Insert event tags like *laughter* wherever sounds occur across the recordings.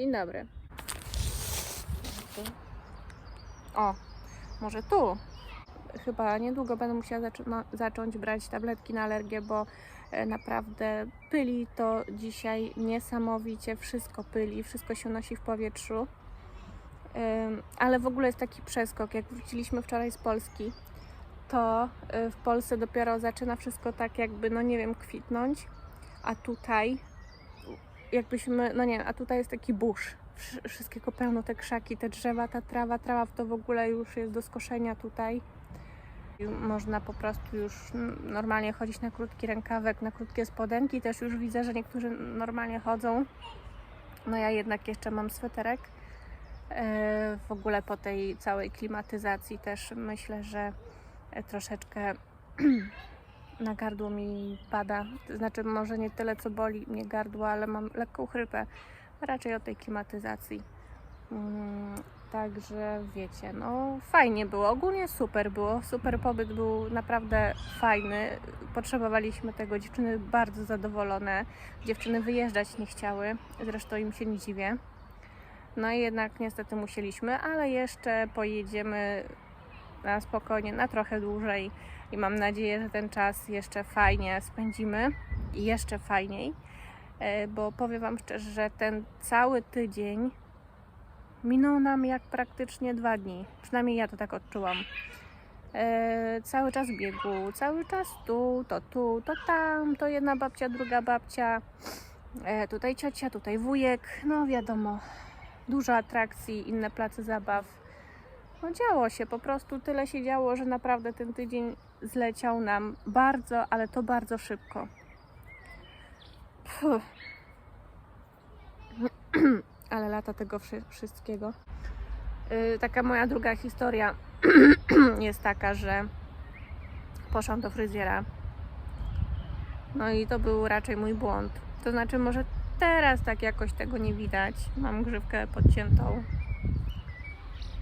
Dzień dobry. O, może tu. Chyba niedługo będę musiała zaczą- zacząć brać tabletki na alergię, bo e, naprawdę pyli to dzisiaj niesamowicie. Wszystko pyli, wszystko się nosi w powietrzu. Ym, Ale w ogóle jest taki przeskok. Jak wróciliśmy wczoraj z Polski, to y, w Polsce dopiero zaczyna wszystko tak jakby, no nie wiem, kwitnąć, a tutaj jakbyśmy, no nie wiem, a tutaj jest taki burz. Wsz- Wszystkiego pełno, te krzaki, te drzewa, ta trawa, trawa to w ogóle już jest do skoszenia tutaj. Można po prostu już normalnie chodzić na krótki rękawek, na krótkie spodenki. Też już widzę, że niektórzy normalnie chodzą. No ja jednak jeszcze mam sweterek. E, W ogóle po tej całej klimatyzacji też myślę, że troszeczkę *clears throat* na gardło mi pada. To znaczy może nie tyle co boli mnie gardło, ale mam lekką chrypę. Raczej od tej klimatyzacji. Mm, Także wiecie, no fajnie było, ogólnie super było, super pobyt był naprawdę fajny. Potrzebowaliśmy tego, dziewczyny bardzo zadowolone. Dziewczyny wyjeżdżać nie chciały, zresztą im się nie dziwię. No i jednak niestety musieliśmy, ale jeszcze pojedziemy na spokojnie, na trochę dłużej i mam nadzieję, że ten czas jeszcze fajnie spędzimy i jeszcze fajniej, E, bo powiem Wam szczerze, że ten cały tydzień minął nam jak praktycznie dwa dni. Przynajmniej ja to tak odczułam. E, cały czas biegu, cały czas tu, to tu, to tam, to jedna babcia, druga babcia, e, tutaj ciocia, tutaj wujek, no wiadomo, dużo atrakcji, inne place zabaw. No działo się, po prostu tyle się działo, że naprawdę ten tydzień zleciał nam bardzo, ale to bardzo szybko. Puh. *clears throat* ale lata tego wszy- wszystkiego. Yy, taka moja druga historia *clears throat* jest taka, że poszłam do fryzjera. No i to był raczej mój błąd. To znaczy, może teraz tak jakoś tego nie widać. Mam grzywkę podciętą.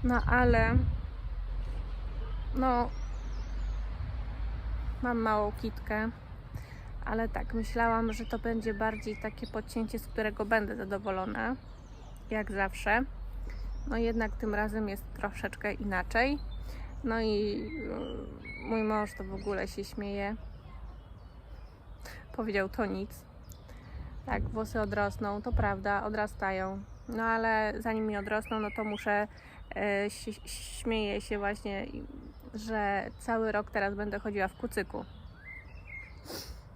No ale no mam małą kitkę, ale tak myślałam, że to będzie bardziej takie podcięcie, z którego będę zadowolona, jak zawsze. No jednak tym razem jest troszeczkę inaczej. No i y, mój mąż to w ogóle się śmieje. Powiedział to nic. Tak, włosy odrosną, to prawda, odrastają. No ale zanim mi odrosną, no to muszę śmieję się właśnie, że cały rok teraz będę chodziła w kucyku.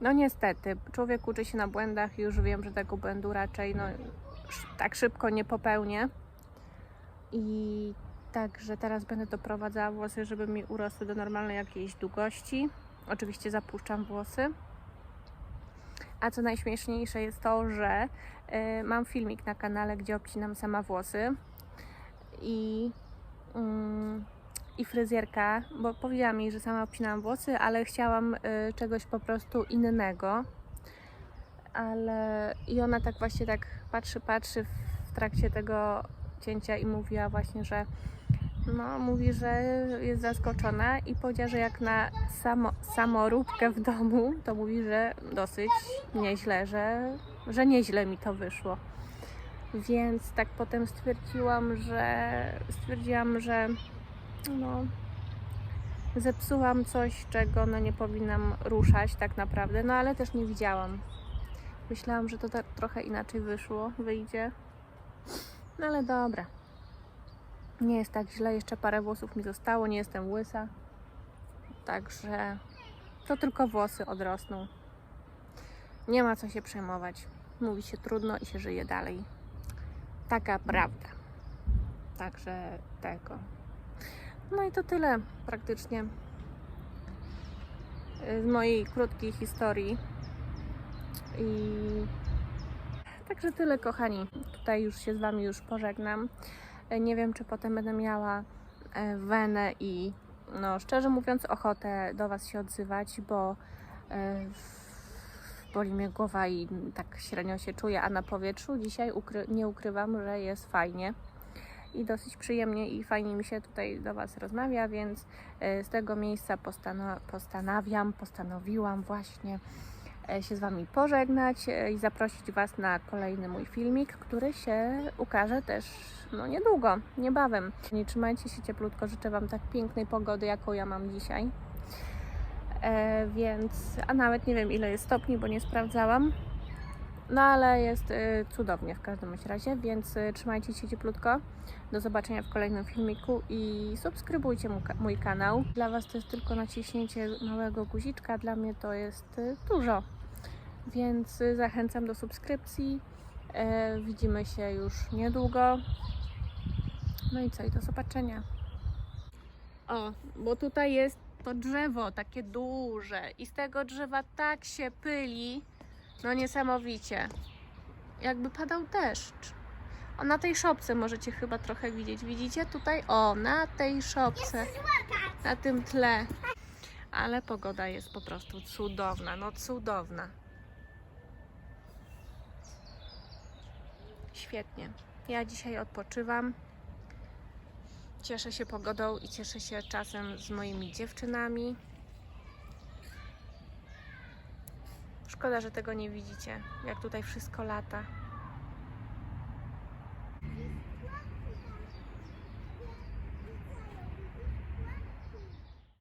No niestety, człowiek uczy się na błędach już wiem, że tego błędu raczej no, tak szybko nie popełnię. I także teraz będę doprowadzała włosy, żeby mi urosły do normalnej jakiejś długości. Oczywiście zapuszczam włosy. A co najśmieszniejsze jest to, że y, mam filmik na kanale, gdzie obcinam sama włosy i, mm, i fryzjerka, bo powiedziała mi, że sama obcinałam włosy, ale chciałam y, czegoś po prostu innego. Ale i ona tak właśnie tak patrzy, patrzy w trakcie tego cięcia i mówiła właśnie, że no, mówi, że jest zaskoczona i powiedziała, że jak na samo, samoróbkę w domu, to mówi, że dosyć nieźle, że, że nieźle mi to wyszło. Więc tak potem stwierdziłam, że stwierdziłam, że no, zepsułam coś, czego no, nie powinnam ruszać tak naprawdę, no ale też nie widziałam. Myślałam, że to tak trochę inaczej wyszło, wyjdzie. No ale dobra. Nie jest tak źle, jeszcze parę włosów mi zostało, nie jestem łysa. Także to tylko włosy odrosną. Nie ma co się przejmować. Mówi się trudno i się żyje dalej. Taka prawda. Także tego. No i to tyle praktycznie z mojej krótkiej historii. I także tyle, kochani. Tutaj już się z Wami już pożegnam. E, Nie wiem, czy potem będę miała e, wenę i no, szczerze mówiąc, ochotę do Was się odzywać, bo w- boli mnie głowa i tak średnio się czuję, a na powietrzu dzisiaj ukry- nie ukrywam, że jest fajnie i dosyć przyjemnie i fajnie mi się tutaj do Was rozmawia, więc e, z tego miejsca postanawiam, postanowiłam właśnie e, się z Wami pożegnać e, i zaprosić Was na kolejny mój filmik, który się ukaże też no niedługo, niebawem. Nie trzymajcie się cieplutko, życzę Wam tak pięknej pogody, jaką ja mam dzisiaj. E, więc, a nawet nie wiem ile jest stopni, bo nie sprawdzałam. No ale jest y, cudownie w każdym razie, więc y, trzymajcie się cieplutko. Do zobaczenia w kolejnym filmiku i subskrybujcie mój, ka- mój kanał. Dla Was to jest tylko naciśnięcie małego guziczka, dla mnie to jest dużo. Więc zachęcam do subskrypcji. E, widzimy się już niedługo. No i co, i do zobaczenia. O, bo tutaj jest to drzewo takie duże i z tego drzewa tak się pyli. No niesamowicie. Jakby padał deszcz. O, na tej szopce możecie chyba trochę widzieć. Widzicie tutaj? O, na tej szopce. Na tym tle. Ale pogoda jest po prostu cudowna. No cudowna. Świetnie. Ja dzisiaj odpoczywam. Cieszę się pogodą i cieszę się czasem z moimi dziewczynami. Szkoda, że tego nie widzicie, jak tutaj wszystko lata.